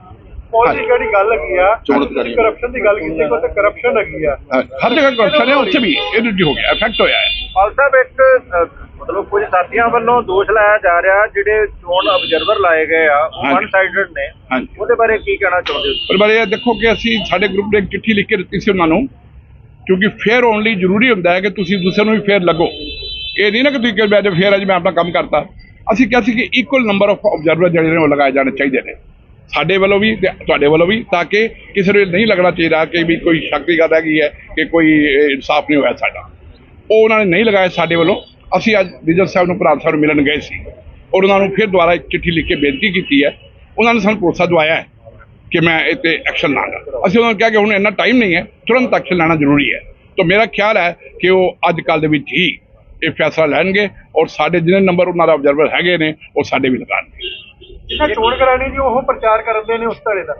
ਪੋਲਿਟਿਕ ਜਿਹੜੀ ਗੱਲ ਹੈਗੀ ਆ ਚੋਣ ਅਧਿਕਾਰੀ। ਕਰਪਸ਼ਨ ਦੀ ਗੱਲ ਕੀਤੀ ਕੋਈ ਤੇ ਕਰਪਸ਼ਨ ਹੈਗੀ ਆ। ਹਰ ਜਗ੍ਹਾ ਕਰਪਸ਼ਨ ਹੈ ਉੱਥੇ ਵੀ ਇਹਦੇ 'ਚ ਹੋ ਗਿਆ ਇਫੈਕਟ ਹੋਇਆ ਹੈ। ਪਾਲ ਸਾਹਿਬ ਇੱਕ ਮਤਲਬ ਕੁਝ ਸਾਥੀਆਂ ਵੱਲੋਂ ਦੋਸ਼ ਲਾਇਆ ਜਾ ਰਿਹਾ ਜਿਹੜੇ ਚੋਣ ਆਬਜ਼ਰਵਰ ਲਾਏ ਗਏ ਆ ਉਹ ਹਾਂਜੀ। ਵਨ ਸਾਈਡਡ ਨੇ। ਹਾਂਜੀ। ਉਹਦੇ ਬਾਰੇ ਕੀ ਕਹਿਣਾ ਚਾਹੁੰਦੇ ਹੋ? ਪਰ ਬਾਰੇ ਇਹ ਦੇਖੋ ਕਿ ਅਸੀਂ ਸਾਡੇ ਗਰੁੱਪ ਨੇ ਚਿੱਠੀ ਲਿਖ ਕੇ ਦਿੱਤੀ ਸੀ ਉਹਨਾਂ ਨੂੰ ਕਿਉਂਕਿ ਫੇਅਰ ਓਨਲੀ ਜ਼ਰੂਰੀ ਹੁੰਦਾ ਹੈ ਕਿ ਤੁਸੀਂ ਦੂਸਰੇ ਨੂੰ ਵੀ ਫੇਅਰ ਲੱਗੋ। ਇਹ ਨਹੀਂ ਨਾ ਕਿ ਤੁਸੀਂ ਕਿ ਮੈਂ ਫੇਅਰ ਅੱਜ ਮੈਂ ਆਪਣਾ ਕੰਮ ਕਰਤਾ। ਅਸੀਂ ਕਿਹਾ ਸੀ ਕਿ ਇਕੁਅਲ ਨੰਬਰ ਆਫ ਆਬਜ਼ਰਵਰ ਜਿਹੜੇ ਨੇ ਉਹ ਲਗਾਏ ਜਾਣੇ ਚਾਹੀਦੇ ਨੇ। ਸਾਡੇ ਵੱਲੋਂ ਵੀ ਤੇ ਤੁਹਾਡੇ ਵੱਲੋਂ ਵੀ ਤਾਂ ਕਿ ਕਿਸੇ ਨੂੰ ਨਹੀਂ ਲੱਗਣਾ ਚਾਹੀਦਾ ਕਿ ਵੀ ਕੋਈ ਸ਼ੱਕ ਦੀ ਗੱਲ ਹੈਗੀ ਹੈ ਕਿ ਕੋਈ ਇਨਸਾਫ ਨਹੀਂ ਹੋਇਆ ਸਾਡਾ। ਉਹ ਉਹਨਾਂ ਨੇ ਨਹੀਂ ਲਗਾਏ ਸਾਡੇ ਵੱਲੋਂ। ਅਸੀਂ ਅੱਜ ਵਿਜਨ ਸਾਹਿਬ ਨੂੰ ਪ੍ਰਧਾਨ ਸਾਹਿਬ ਨੂੰ ਮਿਲਣ ਗਏ ਸੀ। ਔਰ ਉਹਨਾਂ ਨੂੰ ਫਿਰ ਦੁਬਾਰਾ ਇੱਕ ਚਿੱਠੀ ਲਿਖ ਕੇ ਬੇਨਤੀ ਕੀਤੀ ਹੈ। ਉਹਨਾਂ ਨੇ ਸਾਨੂੰ ਭਰੋਸਾ ਦਵਾਇਆ ਹੈ ਕਿ ਮੈਂ ਇਹ ਤੇ ਐਕਸ਼ਨ ਲਾਂਗਾ। ਅਸੀਂ ਉਹਨਾਂ ਨੂੰ ਕਿਹਾ ਕਿ ਹੁਣ ਇੰਨਾ ਟਾਈਮ ਨਹੀਂ ਹੈ, ਤੁਰੰਤ ਐਕਸ਼ਨ ਲੈਣਾ ਜ਼ਰੂਰੀ ਹੈ। ਤਾਂ ਮੇਰਾ ਖਿਆਲ ਹੈ ਕਿ ਉਹ ਅੱਜ ਕੱਲ੍ਹ ਦੇ ਵਿੱਚ ਹੀ ਇਹ ਫੈਸਲਾ ਲੈਣਗੇ ਔਰ ਸਾਡੇ ਜਿਹਨੇ ਨੰਬਰ ਉਹਨਾਂ ਦਾ ਆਬਜ਼ਰਵਰ ਹੈਗੇ ਨੇ, ਉਹ ਸਾਡੇ ਵੀ ਲਗਾਉਣਗੇ। ਜਿਹਨਾਂ ਚੋਣ ਕਰਾਣੀ ਜੀ ਉਹ ਪ੍ਰਚਾਰ ਕਰਦੇ ਨੇ ਉਸ ਧੜੇ ਦਾ।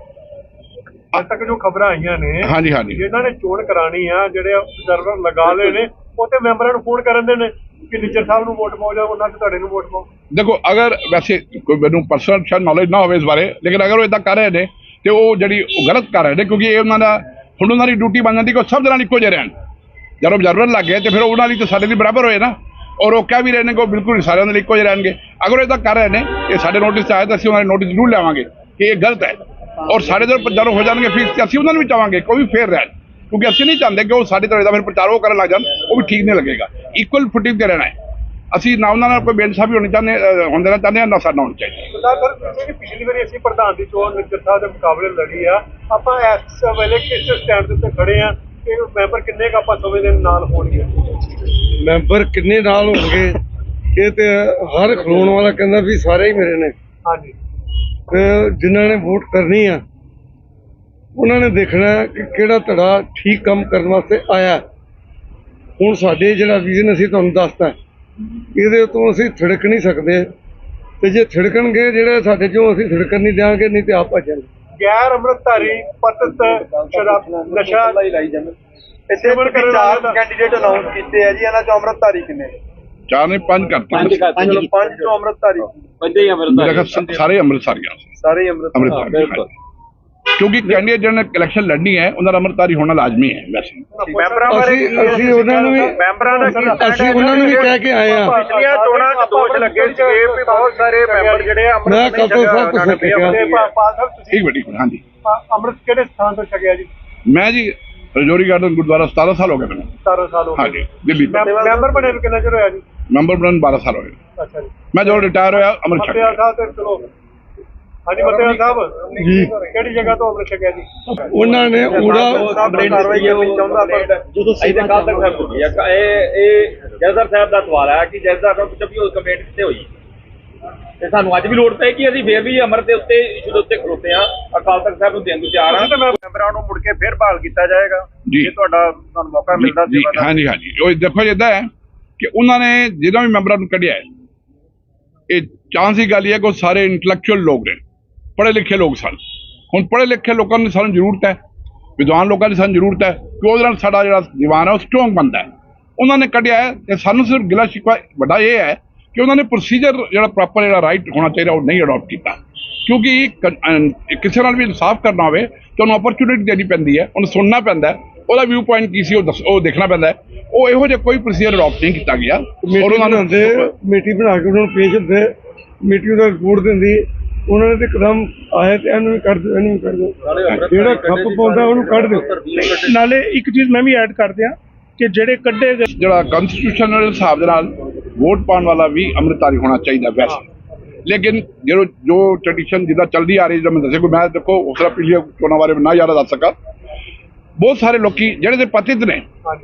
ਅੱਜ ਤੱਕ ਜੋ ਖਬਰਾਂ ਆਈਆਂ ਨੇ ਹਾਂਜੀ ਹਾਂਜੀ। ਜਿਨ੍ਹਾਂ ਨੇ ਚੋਣ ਕਰਾਣੀ ਆ ਜਿਹੜੇ ਅਬਜ਼ਰਵਰ ਲਗਾ ਲਏ ਨੇ ਉਹ ਤੇ ਮੈਂਬਰਾਂ ਨੂੰ ਫੋਨ ਕਰਨ ਦੇ ਨੇ ਕਿ ਨਿੱਜਰ ਸਾਹਿਬ ਨੂੰ ਵੋਟ ਪਾਓ ਜਾਂ ਉਹਨਾਂ ਤੁਹਾਡੇ ਨੂੰ ਵੋਟ ਪਾਓ। ਦੇਖੋ ਅਗਰ ਵੈਸੇ ਕੋਈ ਮੈਨੂੰ ਪਰਸਨਲ ਸ਼ਾਇਦ ਨੌਲੇਜ ਨਾ ਹੋਵੇ ਇਸ ਬਾਰੇ ਲੇਕਿਨ ਅਗਰ ਉਹ ਇਦਾਂ ਕਰ ਰਹੇ ਨੇ ਤੇ ਉਹ ਜਿਹੜੀ ਉਹ ਗਲਤ ਕਰ ਰਹੇ ਨੇ ਕਿਉਂਕਿ ਇਹ ਉਹਨਾਂ ਦਾ ਹੁਣ ਉਹਨਾਂ ਦੀ ਡਿਊਟੀ ਬਣ ਜਾਂਦੀ ਕਿ ਉਹ ਸਭ ਦੇ ਨਾਲ ਇੱਕੋ ਜਿਹੇ ਰਹਿਣ। ਜਦੋਂ ਆਬਜ਼ਰਵਰ ਲੱਗ ਗਏ ਤੇ ਫਿਰ ਉਹਨਾਂ ਲਈ ਤਾਂ ਸਾਡੇ ਲਈ ਬਰਾਬਰ ਹੋਏ ਨਾ। ਔਰ ਉਹ ਕਹਿ ਵੀ ਰਹੇ ਨੇ ਕਿ ਉਹ ਬਿਲਕੁਲ ਹੀ ਸਾਰਿਆਂ ਦੇ ਲਈ ਇੱਕੋ ਜਿਹੇ ਰਹਿਣਗੇ। ਅਗਰ ਉਹ ਤਾਂ ਕਰ ਰਹੇ ਨੇ ਇਹ ਸਾਡੇ ਨੋਟਿਸ 'ਚ ਆਇਆ ਤਾਂ ਅਸੀਂ ਉਹਨਾਂ ਦੇ ਨੋਟਿਸ ਜ਼ਰੂਰ ਲਿਆਵਾਂਗੇ ਕਿ ਇਹ ਗਲਤ ਹੈ। ਔਰ ਸਾਡੇ ਜਦੋਂ ਜਦੋਂ ਹੋ ਜਾਣਗੇ ਫਿਰ ਅਸੀਂ ਉਹਨਾਂ ਨੂੰ ਵੀ ਚਾਹਾਂਗੇ ਕੋਈ ਵੀ ਫੇਰ ਰਹਿਣ। ਕਿਉਂਕਿ ਅਸੀਂ ਨਹੀਂ ਚਾਹੁੰਦੇ ਕਿ ਉਹ ਸਾਡੇ ਤਰ੍ਹਾਂ ਦਾ ਫਿਰ ਪ੍ਰਚਾਰ ਉਹ ਕਰਨ ਲੱਗ ਜਾਣ ਉਹ ਵੀ ਠੀਕ ਨਹੀਂ ਲੱਗੇਗਾ। ਇਕੁਅਲ ਫੁਟਿੰਗ ਤੇ ਰਹਿਣਾ ਹੈ। ਅਸੀਂ ਨਾ ਉਹਨਾਂ ਨਾਲ ਕੋਈ ਬੇਇਨਸਾਫੀ ਹੋਣੀ ਚਾਹੁੰਦੇ ਅਹ, ਹੋਣ ਦੇਣਾ ਚਾਹੁੰਦੇ ਹਾਂ ਨਾ ਸਾਡਾ ਹੋਣੀ ਚਾਹੀਦਾ। ਸਰ ਪਿਛਲੀ ਪਿਛਲੀ ਵਾਰੀ ਅਸੀਂ ਪ੍ਰਧਾਨ ਦੀ ਚੋਣ ਨਿੱਜਰ ਸਾਹਿਬ ਦੇ ਮੁਕਾਬਲੇ ਲੜੀ ਆ। ਆਪਾਂ ਇਸ ਵੇਲੇ ਕਿਸ ਸਟੈਂਡ ਦੇ ਉੱਤੇ ਖੜੇ ਆ ਕਿ ਮੈਂਬਰ ਕਿੰਨੇ ਕੁ ਆਪਾਂ ਸਮੇਂ ਦੇ ਨਾਲ ਹੋਣਗੇ? ਮੈਂਬਰ ਕਿੰਨੇ ਨਾਲ ਹੋਣਗੇ? ਇਹ ਤੇ ਹਰ ਖਲੋਣ ਵਾਲਾ ਕਹਿੰਦਾ ਵੀ ਸਾਰੇ ਹੀ ਮੇਰੇ ਨੇ। ਹਾਂਜੀ। ਤੇ ਜਿਨ੍ਹਾਂ ਨੇ ਵੋਟ ਕਰਨੀ ਆ ਉਹਨਾਂ ਨੇ ਦੇਖਣਾ ਕਿ ਕਿਹੜਾ ਧੜਾ ਠੀਕ ਕੰਮ ਕਰਨ ਵਾਸਤੇ ਆਇਆ। ਹੁਣ ਸਾਡੇ ਜਿਹੜਾ ਵਿਜ਼ਨ ਅਸੀਂ ਤੁਹਾਨੂੰ ਦੱਸਤਾ ਇਹਦੇ ਤੋਂ ਅਸੀਂ ਥਿੜਕ ਨਹੀਂ ਸਕਦੇ। ਤੇ ਜੇ ਥਿੜਕਣਗੇ ਜਿਹੜੇ ਸਾਡੇ ਚੋਂ ਅਸੀਂ ਥਿੜਕਣ ਨਹੀਂ ਦਿਆਂਗੇ ਨਹੀਂ ਤੇ ਆਪ ਭੱਜਾਂਗੇ ਗੈਰ ਅੰਮ੍ਰਿਤਧਾਰੀ ਪਤਤ ਸ਼ਰਾਬ ਨਸ਼ਾ ਲਾਈ ਜਾਂਦੇ ਇੱਥੇ ਚਾਰ ਕੈਂਡੀਡੇਟ ਅਨਾਉਂਸ ਕੀਤੇ ਆ ਜੀ ਇਹਨਾਂ ਚੋਂ ਅੰਮ੍ਰਿਤਧਾਰੀ ਕਿੰਨੇ? ਚਾਰ ਨੇ ਪੰਜ ਕਰਤੇ ਪੰਜ ਚਲੋ ਪੰਜ ਚੋਂ ਅੰਮ੍ਰਿਤਧਾਰੀ। ਮੇਰੇ ਖਿਆਲ ਸ- ਸਾਰੇ ਅੰਮ੍ਰਿਤਸਰੀਆਂ ਸੀ। ਸਾਰੇ ਹੀ ਅੰਮ੍ਰਿਤ ਅੰਮ੍ਰਿਤਸਰ ਹਾਂਜੀ। ਕਿਉਂਕਿ ਕੈਂਡੀਡੇਟ ਜਿਹਨੇ ਇਲੈਕਸ਼ਨ ਲੜਨੀ ਹੈ ਉਹਨਾਂ ਦਾ ਅੰਮ੍ਰਿਤਧਾਰੀ ਹੋਣਾ ਲਾਜ਼ਮੀ ਹੈ ਵੈਸੇ। ਮੈਂਬਰਾਂ ਬਾਰੇ ਅਸੀਂ- ਕੀ ਅਸੀਂ ਉਹਨਾਂ ਨੂੰ ਵੀ- ਮੈਂਬਰਾਂ ਦਾ ਕੀ ਅਸੀਂ ਉਹਨਾਂ ਨੂੰ ਵੀ ਕਹਿ ਕੇ ਆਏ ਆ ਪਿਛਲੀਆਂ ਚੋਣਾਂ 'ਚ ਦੋਸ਼ ਲੱਗੇ ਸੀਗੇ ਵੀ ਬਹੁਤ ਸਾਰੇ ਮੈਂਬਰ ਜਿਹੜੇ ਆ ਅੰਮ੍ਰਿਤ ਮੈਂ ਨਹੀਂ ਕਦੋਂ ਛਕਿਆ ਸਾਹਿਬ ਤੋਂ ਉਹਨਾਂ ਨੇ ਛਕਿਆ। ਤੇ ਪਾ- ਪਾਲ ਸਾਹਿਬ ਤੁਸੀਂ ਠੀਕ ਬੇਟੀ ਹਾਂਜੀ। ਅ- ਅੰਮ੍ਰਿਤ ਕਿਹੜੇ ਸਥਾਨ ਤੋਂ ਛਕਿਆ ਜੀ? ਮੈਂ ਜੀ ਰਜੌਰੀ ਗਾਰਡਨ ਗੁਰਦੁਆਰਾ 17 ਸਾਲ ਹੋ ਗਏ ਮੈਨੂੰ। 17 ਸਾਲ ਹੋ ਹਾਂਜੀ ਗਏ ਦਿੱਲੀ ਤੋਂ। ਮੈਂਬ- ਮੈਂਬਰ ਬਣੇ ਨੂੰ ਕਿੰਨਾ ਚਿਰ ਹੋਇਆ ਜੀ? ਮੈਂਬਰ ਬਣਨ 12 ਸਾਲ ਹੋ ਗਏ ਅੱਛਾ ਜੀ। ਮੈਂ ਜਦੋਂ ਰਿਟਾਇਰ ਹੋਇਆ ਅੰਮ੍ਰਿਤ ਛਕ। ਸਾਹਿਬ ਤੇ ਚਲੋ। ਹਾਂਜੀ ਮਤਿਆ ਸਾਹਿਬ। ਜੀ। ਕਿਹੜੀ ਜਗ੍ਹਾ ਤੋਂ ਅੰਮ੍ਰਿਤ ਛਕਿਆ ਜੀ? ਉਹਨਾਂ ਨੇ ਊੜਾ ਕਾਰਵਾਈ ਕਰਨੀ ਚਾਹੁੰਦਾ ਪਰ ਜਦੋਂ ਸੇਵਾ ਕਾਲ ਤੱਕ ਹੈ ਇਹ ਇਹ ਜੈਸਰ ਸਾਹਿਬ ਦਾ ਸਵਾਲ ਹੈ ਕਿ ਜੈਸਰ ਸਾਹਿਬ ਵੀ ਉਹ ਕੰਪਲੇਂਟ ਕਿੱਥੇ ਹੋਈ? ਤੇ ਸਾਨੂੰ ਅੱਜ ਵੀ ਲੋੜ ਪਈ ਕਿ ਅਸੀਂ ਫੇਰ ਵੀ ਅਮਰ ਦੇ ਉੱਤੇ ਇਸ਼ੂ ਦੇ ਉੱਤੇ ਖਲੋਤੇ ਆ ਅਕਾਲ ਤਖਤ ਸਾਹਿਬ ਨੂੰ ਦੇਣ ਨੂੰ ਤਿਆਰ ਆ ਮੈਂਬਰਾਂ ਨੂੰ ਮੁੜ ਕੇ ਫੇਰ ਬਹਾਲ ਕੀਤਾ ਜਾਏਗਾ। ਜੀ। ਤੁਹਾਡਾ ਤੁਹਾਨੂੰ ਮੌਕਾ ਮਿਲਦਾ ਜੀ ਸੇਵਾ ਦਾ ਹਾਂਜੀ ਹਾਂਜੀ। ਉਹ ਦੇਖੋ ਜਿੱਦਾਂ ਹੈ ਕਿ ਉਹਨਾਂ ਨੇ ਜਿਹਨਾਂ ਵੀ ਮੈਂਬਰਾਂ ਨੂੰ ਕੱਢਿਆ ਹੈ ਇਹ ਚਾਂਸ ਦੀ ਗੱਲ ਹੈ ਕਿ ਉਹ ਸਾਰੇ ਇੰਟੈਲੈਕਚੁਅਲ ਲੋਕ ਨੇ। ਪੜ੍ਹੇ ਲਿਖੇ ਲੋਕ ਸਨ। ਹੁਣ ਪੜ੍ਹੇ ਲਿਖੇ ਲੋਕਾਂ ਨੂੰ ਸਾਨੂੰ ਜ਼ਰੂਰਤ ਹੈ ਵਿਦਵਾਨ ਲੋਕਾਂ ਦੀ ਸਾਨੂੰ ਜ਼ਰੂਰਤ ਹੈ ਕਿ ਉਹਦੇ ਨਾਲ ਸਾਡਾ ਜਿਹੜਾ ਦੀਵਾਨ ਹੈ ਉਹ ਸਟਰੋਂਗ ਬਣਦਾ ਹੈ। ਉਹਨਾਂ ਨੇ ਕੱਢਿਆ ਹੈ ਤੇ ਸਾਨੂੰ ਸਿਰਫ ਗਿਲਾ ਸ਼ਿਕਵਾ ਵੱਡਾ ਇਹ ਹੈ ਕਿ ਉਹਨਾਂ ਨੇ ਪ੍ਰੋਸੀਜਰ ਜਿਹੜਾ ਪ੍ਰੋਪਰ ਜਿਹੜਾ ਰਾਈਟ ਹੋਣਾ ਚਾਹੀਦਾ ਉਹ ਨਹੀਂ ਅਡਾਪਟ ਕੀਤਾ। ਕਿਉਂਕਿ ਕਿਸੇ ਨਾਲ ਵੀ ਇਨਸਾਫ ਕਰਨਾ ਹੋਵੇ ਤਾਂ ਉਹਨੂੰ ਓਪਰਚੁਨਿਟੀ ਦੇਣੀ ਪੈਂਦੀ ਹੈ ਉਹਨੂੰ ਸੁਣਨਾ ਪੈਂਦਾ ਉਹਦਾ ਵਿਊ ਪੁਆਇੰਟ ਕੀ ਸੀ ਉਹ ਦੱਸ ਉਹ ਦੇਖਣਾ ਪੈਂਦਾ ਉਹ ਇਹੋ ਜਿਹਾ ਕੋਈ ਪ੍ਰੋਸੀਜਰ ਅਡਾਪਟ ਨਹੀਂ ਕੀਤਾ ਗਿਆ। ਕਮੇਟੀ ਉਹਨਾਂ ਨੂੰ- ਕਮੇਟੀ ਬਣਾ ਕੇ ਉਹਨਾਂ ਨੂੰ ਪੇਸ਼ ਹੁੰਦੇ ਕਮੇਟੀ ਉਹਦਾ ਰਿਪੋਰਟ ਦਿੰਦੀ ਉਹਨਾਂ ਨੇ ਤੇ ਕਦਮ ਆਏ ਤੇ ਇਹਨੂੰ ਵੀ ਕੱਢ ਦਿਓ ਇਹਨੂੰ ਵੀ ਕੱਢ ਦਿਓ। ਜਿਹੜਾ ਖੱਪ ਪਾਉਂਦਾ ਉਹਨੂੰ ਕੱਢ ਦਿਓ। ਨਾਲੇ ਇੱਕ ਚੀਜ਼ ਮੈਂ ਵੀ ਐਡ ਕਰ ਦਿਆਂ ਕਿ ਜਿਹੜੇ ਕੱਢੇ ਗਏ ਜਿਹੜਾ ਕਨਸਟੀਟਿਊਸ਼ਨਲ ਹਿਸਾਬ ਦੇ ਨਾਲ ਵੋਟ ਪਾਉਣ ਵਾਲਾ ਵੀ ਅੰਮ੍ਰਿਤਧਾਰੀ ਹੋਣਾ ਚਾਹੀਦਾ ਵੈਸੇ। ਲੇਕਿਨ ਜਦੋਂ ਜੋ ਟ੍ਰੈਡੀਸ਼ਨ ਜਿੱਦਾਂ ਚੱਲਦੀ ਆ ਰਹੀ ਜਿੱਦਾਂ ਮੈਂ ਦੱਸਿਆ ਕੋਈ ਮੈਂ ਦੇਖੋ ਉਸ ਤਰ੍ਹਾਂ ਪਿਛਲੀਆਂ ਚੋਣਾਂ ਬਾਰੇ ਨਾ ਜ਼ਿਆਦਾ ਦੱਸ ਸਕਾਂ। ਬਹੁਤ ਸਾਰੇ ਲੋਕੀ ਜਿਹੜੇ ਤੇ ਪਤਿਤ ਨੇ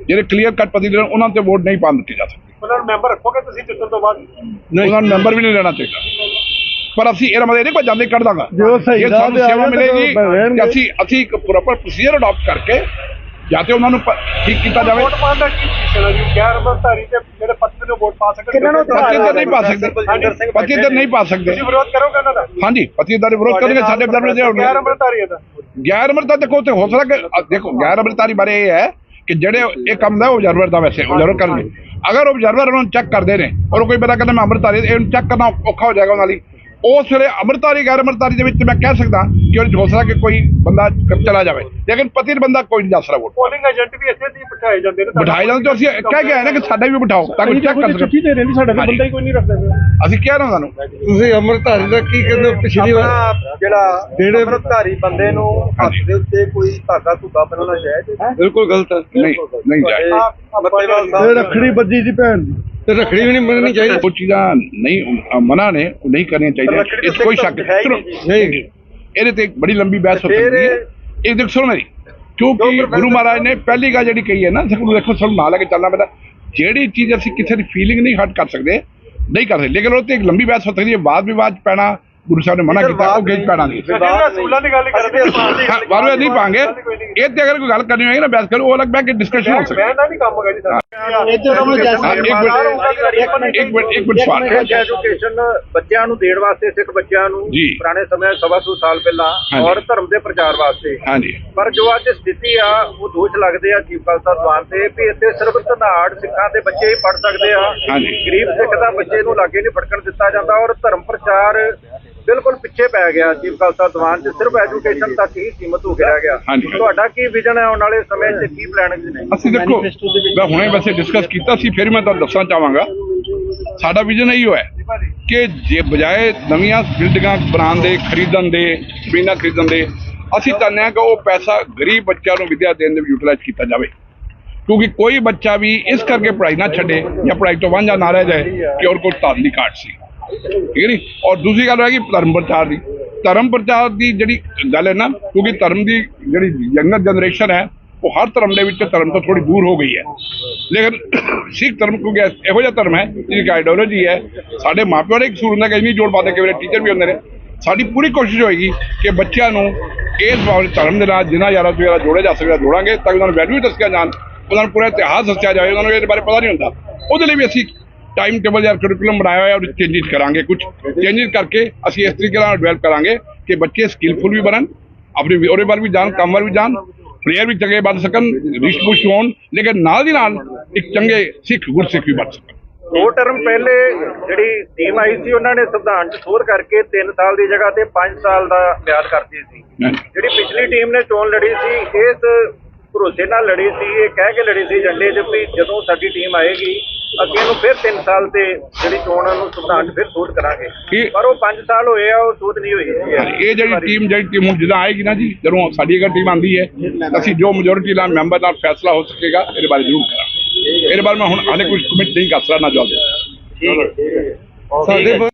ਜਿਹੜੇ ਕਲੀਅਰ ਕੱਟ ਪਤਿਤ ਨੇ ਉਹਨਾਂ ਤੇ ਵੋਟ ਨਹੀਂ ਪਾਉਣ ਦਿੱਤੀ ਜਾ ਸਕਦੀ। ਉਹਨਾਂ ਨੂੰ ਮੈਂਬਰ ਰੱਖੋਗੇ ਤੁਸੀਂ ਜਿੱਤਣ ਤੋਂ ਬਾਅਦ? ਉਹਨਾਂ ਨੂੰ ਨੰਬਰ ਵੀ ਨਹੀਂ ਲੈਣਾ ਚਾਹੀਦਾ। ਪਰ ਅਸੀਂ ਇਹਦਾ ਮਤਲਬ ਇਹ ਨਹੀਂ ਕੋਈ ਜਾਂਦੇ ਕੱਢ ਦਾਂਗਾ। ਜੋ ਸਾਨੂੰ ਸੇਵਾ ਮਿਲੇਗੀ ਅਸੀਂ ਅਸੀਂ ਇੱਕ ਪ੍ਰੋਪਰ ਪ੍ਰੋਸੀਜਰ ਅਡਾਪਟ ਕਰਕੇ ਜਾਂ ਤੇ ਉਹਨਾਂ ਨੂੰ ਪ- ਠੀਕ ਕੀਤਾ ਜਾਵੇ। ਵੋਟ ਪਾਉਣ ਦਾ ਕੀ ਪੁੱਛਣਾ ਜੀ? ਗੈਰ ਅੰਮ੍ਰਿਤਧਾਰੀ ਤੇ ਜਿਹੜੇ ਪੱਤਰ ਨੂੰ ਵੋਟ ਪਾ ਸਕਦੇ ਕਿਹਨਾਂ ਨੂੰ ਪਤਿਤ ਨਹੀਂ ਪਾ ਸਕਦੇ। ਬਲਜਿੰਦਰ ਸਿੰਘ ਪਤਿਤ ਨਹੀਂ ਪਾ ਸਕਦੇ। ਤੁਸੀਂ ਵਿਰੋਧ ਕਰੋਗੇ ਉਹਨਾਂ ਦਾ? ਹਾਂਜੀ ਪਤਿਤ ਦਾ ਵਿਰੋਧ ਕਰਨਗੇ ਸਾਡੇ ਅਬਜ਼ਰਵਰ ਜਿਹੜੇ ਗੈਰ ਹੋਣਗੇ ਤਾਂ। ਗੈਰ ਅਮਰਤਾ ਦੇਖੋ ਤੇ ਹੋ ਸਕਦਾ ਕਿ ਅ, ਦੇਖੋ ਗੈਰ ਅਮਰਤਾਰੀ ਬਾਰੇ ਇਹ ਹੈ ਕਿ ਜਿਹੜੇ ਇਹ ਕੰਮ ਦਾ ਆਬਜ਼ਰਵਰ ਦਾ ਵੈਸੇ ਆਬਜ਼ਰਵਰ ਕਰਨਗੇ ਅਗਰ ਆਬਜ਼ਰਵਰ ਉਹਨਾਂ ਨੂੰ ਚੈੱਕ ਕਰਦੇ ਨੇ ਔਰ ਕੋਈ ਬੰਦਾ ਕਹਿੰਦਾ ਮੈਂ ਅਮਰਤਾਰੀ ਇਹਨੂੰ ਚੈੱਕ ਕਰਨਾ ਔਖਾ ਹੋ ਜਾਏਗਾ ਉਹਨਾਂ ਲਈ। ਉਸ ਵੇਲੇ ਅੰਮ੍ਰਿਤਧਾਰੀ ਗੈਰ ਅੰਮ੍ਰਿਤਧਾਰੀ ਦੇ ਵਿੱਚ ਮੈਂ ਕਹਿ ਸਕਦਾ ਕਿ ਉਹਦੇ 'ਚ ਹੋ ਸਕਦਾ ਕਿ ਕੋਈ ਬੰਦਾ ਚਲਾ ਜਾਵੇ। ਲੇਕਿਨ ਪਤਿਤ ਬੰਦਾ ਕੋਈ ਨਹੀਂ ਜਾ ਸਕਦਾ ਵੋਟ। ਪੋਲਿੰਗ ਏਜੰਟ ਵੀ ਇੱਥੇ ਦੀ ਬਿਠਾਏ ਜਾਂਦੇ ਨੇ ਬਿਠਾਏ ਜਾਂਦੇ ਤਾਂ ਅਸੀਂ ਕਹਿ ਕੇ ਆਏ ਨਾ ਕਿ ਸਾਡਾ ਵੀ ਬਿਠਾਓ ਤਾਂ ਕਿ ਚੈੱਕ ਕਰ ਸਕਣ ਦੇ ਰਹੇ ਸਾਡਾ ਬੰਦਾ ਹੀ ਕੋਈ ਨਹੀਂ ਰੱਖਦਾ ਅਸੀਂ ਕਿਹਾ ਨਾ ਤੁਹਾਨੂੰ। ਤੁਸੀਂ ਅੰਮ੍ਰਿਤਧਾਰੀ ਦਾ ਕੀ ਕਹਿੰਦੇ ਹੋ? ਪਿਛਲੀ ਵਾਰ ਜਿਹੜਾ ਜਿਹੜੇ- ਅੰਮ੍ਰਿਤਧਾਰੀ ਬੰਦੇ ਨੂੰ ਹੱਥ ਦੇ ਉੱਤੇ ਕੋਈ ਧਾਗਾ ਧੁੱਗਾ ਬੰਨਣਾ ਹੈ ਬਿਲਕੁਲ ਗਲਤ ਹੈ। ਨਹੀਂ ਨਹੀਂ ਤੇ ਸਾਹਿਬ ਰੱਖੜੀ ਬੱਜੀ ਦੀ ਭੈਣ। ਦੀ। ਤੇ ਰੱਖੜੀ ਵੀ ਨਹੀਂ ਮੰਨਣੀ ਚਾਹੀਦੀ। ਉਹ ਚੀਜ਼ਾਂ ਨਹੀਂ ਅ, ਮਨਾ ਨੇ ਉਹ ਨਹੀਂ ਕਰਨੀਆਂ ਚਾਹੀਦੀਆਂ। ਰੱਖੜੀ ਇਸ ਕੋਈ ਸ਼ੱਕ ਹੈ ਹੀ ਸੁਣੋ, ਨਹੀਂ। ਨਹੀਂ ਇਹਦੇ ਤੇ ਇੱਕ ਬੜੀ ਲੰਬੀ ਬਹਿਸ ਹੋ ਸਕਦੀ ਹੈ। ਇਹ ਦੇਖ ਸੁਣੋ ਮੇਰੀ। ਕਿਉਂਕਿ ਗੁਰੂ ਮਹਾਰਾਜ ਨੇ ਪਹਿਲੀ ਗੱਲ ਜਿਹੜੀ ਕਹੀ ਹੈ ਨਾ ਸਭ ਨੂੰ ਦੇਖੋ ਸਭ ਨਾਲ ਲੈ ਕੇ ਚੱਲਣਾ ਪੈਂਦਾ। ਜਿਹੜੀ ਚੀਜ਼ ਅਸੀਂ ਕਿਸੇ ਦੀ ਫੀਲਿੰਗ ਨਹੀਂ ਹਟ ਕਰ ਸਕਦੇ ਨਹੀਂ ਕਰ ਸਕਦੇ। ਲੇਕਿਨ ਉਹ ਤੇ ਇੱਕ ਲੰਬੀ ਬਹਿਸ ਹੋ ਸਕਦੀ ਹੈ। ਬਾਦ ਵਿਵਾਦ 'ਚ ਪੈਣਾ ਗੁਰੂ ਸਾਹਿਬ ਨੇ ਮਨਾ ਕੀਤਾ ਉਹ ਗੇਜ ਜਿਹੜੇ ਅਸੂਲਾਂ ਦੀ ਗੱਲ ਕਰਦੇ ਬਾਰੂ ਇਹ ਨਹੀਂ ਪਾਂਗੇ। ਇਹ ਤੇ ਅਗਰ ਕੋਈ ਗੱਲ ਕਰਨੀ ਹੋਏਗੀ ਨਾ ਬਹਿਸ ਕਰੋ ਉਹ ਅਲੱਗ ਬਹਿ ਕੇ ਡਿਸਕਸ਼ਨ ਹੋ ਸਕਦੀ। ਹੈ ਮੈਂ ਨਾ ਨਹੀਂ ਕੰਮ ਹੈਗਾ ਜੀ ਸਰ ਇੱਧਰ ਸੁਣੋ ਜੈਸਾ ਹਾਂ, ਇੱਕ ਮਿੰਟ ਇੱਕ ਮਿੰਟ ਇੱਕ ਮਿੰਟ ਸਵਾਲ। ਸਿੱਖ ਐਜੂਕੇਸ਼ਨ ਬੱਚਿਆਂ ਨੂੰ ਦੇਣ ਵਾਸਤੇ ਸਿੱਖ ਬੱਚਿਆਂ ਨੂੰ ਜੀ। ਪੁਰਾਣੇ ਸਮੇਂ ਸਵਾ ਸੌ ਸਾਲ ਪਹਿਲਾਂ। ਔਰ ਧਰਮ ਦੇ ਪ੍ਰਚਾਰ ਵਾਸਤੇ। ਹਾਂਜੀ। ਪਰ ਜੋ ਅੱਜ ਸਥਿਤੀ ਆ ਉਹ ਦੋਸ਼ ਲੱਗਦੇ ਆ ਚੀਫ ਖਾਲਸਾ ਦੀਵਾਨ ਤੇ ਵੀ ਇੱਥੇ ਸਿਰਫ ਧਨਾੜ ਸਿੱਖਾਂ ਦੇ ਬੱਚੇ ਹੀ ਪੜ ਸਕਦੇ ਆ। ਗਰੀਬ ਸਿੱਖ ਦਾ ਬੱਚੇ ਨੂੰ ਲਾਗੇ ਨਹੀਂ ਫੜਕਣ ਦਿੱਤਾ ਜਾਂਦਾ ਔਰ ਧਰਮ ਪ੍ਰਚਾਰ ਬਿਲਕੁਲ ਪਿੱਛੇ ਪੈ ਗਿਆ ਚੀਫ ਖਾਲਸਾ ਦੀਵਾਨ ਚ। ਸਿਰਫ ਐਜੂਕੇਸ਼ਨ ਤੱਕ ਹੀ ਸੀਮਤ ਹੋ ਕੇ ਰਹਿ ਗਿਆ। ਹਾਂਜੀ। ਤੁਹਾਡਾ ਕੀ ਵਿਜ਼ਨ ਹੈ ਆਉਣ ਵਾਲੇ ਸਮੇਂ 'ਚ? ਕੀ ਪਲਾਨਿੰਗ ਨੇ ਅਸੀਂ ਦੇਖੋ ਮੈਂ ਹੁਣੇ ਵੈਸੇ ਡਿਸਕਸ ਕੀਤਾ ਸੀ ਫਿਰ ਮੈਂ ਤੁਹਾਨੂੰ ਦੱਸਣਾ ਚਾਹਾਂਗਾ। ਸਾਡਾ ਵਿਜ਼ਨ ਇਹੀ ਹੈ ਕਿ ਜੇ ਬਜਾਏ ਨਵੀਆਂ ਬਿਲਡਿੰਗਾਂ ਬਣਾਉਣ ਦੇ ਖਰੀਦਣ ਦੇ ਜ਼ਮੀਨਾਂ ਖਰੀਦਣ ਦੇ ਅਸੀਂ ਚਾਹੁੰਦੇ ਹਾਂ ਕਿ ਉਹ ਪੈਸਾ ਗਰੀਬ ਬੱਚਿਆਂ ਨੂੰ ਵਿੱਦਿਆ ਦੇਣ ਦੇ ਵਿੱਚ ਯੂਟਿਲਾਈਜ਼ ਕੀਤਾ ਜਾਵੇ। ਕਿਉਂਕਿ ਕੋਈ ਬੱਚਾ ਵੀ ਇਸ ਕਰਕੇ ਪੜ੍ਹਾਈ ਨਾ ਛੱਡੇ ਜਾਂ ਪੜ੍ਹਾਈ ਤੋਂ ਵਾਂਝਾ ਨਾ ਰਹਿ ਜਾਏ ਕਿ ਕੋਲ ਧਨ ਦੀ ਘਾਟ ਸੀ। ਠੀਕ ਹੈ ਨੀ? ਔਰ ਦੂਸਰੀ ਗੱਲ ਹੈ ਕਿ ਧਰਮ ਪ੍ਰਚਾਰ ਦੀ। ਧਰਮ ਪ੍ਰਚਾਰ ਦੀ ਜਿਹੜੀ ਗੱਲ ਹੈ ਨਾ, ਕਿਉਂਕਿ ਧਰਮ ਦੀ ਜਿਹੜੀ ਯੰਗਰ ਜਨਰੇਸ਼ਨ ਹੈ, ਉਹ ਹਰ ਧਰਮ ਦੇ ਵਿੱਚ ਧਰਮ ਤੋਂ ਥੋੜੀ ਦੂਰ ਹੋ ਗਈ ਹੈ। ਲੇਕਿਨ ਸਿੱਖ ਧਰਮ ਕਿਉਂਕਿ ਇਹੋ ਜਿਹਾ ਧਰਮ ਹੈ, ਜਿਹਦੀ ਆਈਡੀਓਲੋਜੀ ਹੈ। ਸਾਡੇ ਮਾਪਿਆਂ ਨੇ ਇੱਕ ਸੂਰ ਹੁੰਦਾ ਕਿ ਨਹੀਂ ਜੋੜ ਪਾਦੇ ਕਿ ਮੇਰੇ ਟੀਚਰ ਵੀ ਹੁੰਦੇ ਨੇ। ਸਾਡੀ ਪੂਰੀ ਕੋਸ਼ਿਸ਼ ਹੋਏਗੀ ਕਿ ਬੱਚਿਆਂ ਨੂੰ ਇਸ ਬਾਬਤ ਧਰਮ ਦੇ ਨਾਲ ਜਿੰਨਾ ਯਾਰਾ ਤੋਂ ਯਾਰਾ ਜੋੜਿਆ ਜਾ ਸਕਦਾ, ਜੋੜਾਂਗੇ, ਤਾਂ ਕਿ ਉਹਨਾਂ ਨੂੰ ਵੈਲਿਊ ਦੱਸਿਆ ਜਾਣ, ਉਹਨਾਂ ਨੂੰ ਪੂਰਾ ਇਤਿਹਾਸ ਦੱਸਿਆ ਜਾਵੇ ਉਹਨਾਂ ਨੂੰ ਇਹਦੇ ਬਾਰੇ ਪਤਾ ਨਹੀਂ ਹੁੰਦਾ। ਉਹਦੇ ਲਈ ਵੀ ਅਸੀਂ ਟਾਈਮ ਟੇਬਲ ਜਾਂ ਕਰਿਕੂਲਮ ਬਣਾਇਆ ਹੋਇਆ ਉਹਦੇ ਚੇਂਜਸ ਕਰਾਂਗੇ ਕੁਝ ਚੇਂਜਸ ਕਰਕੇ ਅਸੀਂ ਇਸ ਤਰੀਕੇ ਨਾਲ ਡਿਵੈਲਪ ਕਰਾਂਗੇ ਕਿ ਬੱਚੇ ਸਕਿੱਲਫੁਲ ਵੀ ਬਣਨ ਆਪਣੀ ਉਹਦੇ ਬਾਰੇ ਵੀ ਜਾਣ ਕੰਮ ਵੱਲ ਵੀ ਜਾਣ ਪਲੇਅਰ ਵੀ ਚੰਗੇ ਬਣ ਸਕਣ ਰਿਸ਼ਪੁਸ਼ ਹੋਣ ਲੇਕਿਨ ਨਾਲ ਦੀ ਨਾਲ ਇੱਕ ਚੰਗੇ ਸਿੱਖ ਗੁਰਸਿੱਖ ਵੀ ਬਣ ਸਕਣ। ਦੋ ਟਰਮ ਪਹਿਲੇ ਜਿਹੜੀ ਟੀਮ ਆਈ ਸੀ ਉਹਨਾਂ ਨੇ ਸੰਵਿਧਾਨ 'ਚ ਸੋਧ ਕਰਕੇ 3 ਸਾਲ ਦੀ ਜਗ੍ਹਾ ਤੇ 5 ਸਾਲ ਦਾ ਮਿਆਦ ਕਰਤੀ ਸੀ। ਜਿਹੜੀ ਪਿਛਲੀ ਟੀਮ ਨੇ ਚੋਣ ਲੜੀ ਸੀ ਇਸ ਭਰੋਸੇ ਨਾਲ ਲੜੀ ਸੀ ਇਹ ਕਹਿ ਕੇ ਲੜੀ ਸੀ ਏਜੰਡੇ 'ਚ ਵੀ ਜਦੋਂ ਸਾਡੀ ਟੀਮ ਆਏਗੀ ਅਸੀਂ ਇਹਨੂੰ ਫਿਰ 3 ਸਾਲ ਤੇ ਜਿਹੜੀ ਚੋਣ ਨੂੰ ਸੰਵਿਧਾਨ ਫਿਰ ਸੋਧ ਕਰਾਂਗੇ। ਪਰ ਉਹ 5 ਸਾਲ ਹੋਏ ਆ ਉਹ ਸੋਧ ਨਹੀਂ ਹੋਈ। ਇਹ ਜਿਹੜੀ ਟੀਮ ਜਿਹੜੀ ਟੀਮ ਹੁਣ ਜਦੋਂ ਆਏਗੀ ਨਾ ਜੀ ਜਦੋਂ ਸਾਡੀ ਅਗਰ ਟੀਮ ਆਂਦੀ ਹੈ ਅਸੀਂ ਜੋ ਮੈਜੋਰਿਟੀ ਨਾਲ ਮੈਂਬਰ ਨਾਲ ਫੈਸਲਾ ਹੋ ਸਕੇਗਾ ਇਹਦੇ ਬਾਰੇ ਜ਼ਰੂਰ ਕਰਾਂਗੇ। ਇਹਦੇ ਬਾਰੇ ਮੈਂ ਹੁਣ ਹਾਲੇ ਕੁਝ ਕਮਿਟ ਨਹੀਂ ਕਰ ਸਕਦਾ ਨਾ ਜਵਾਬ ਦੇ ਸਕਦਾ। ਠੀਕ ਹੈ। ਸਾਡੇ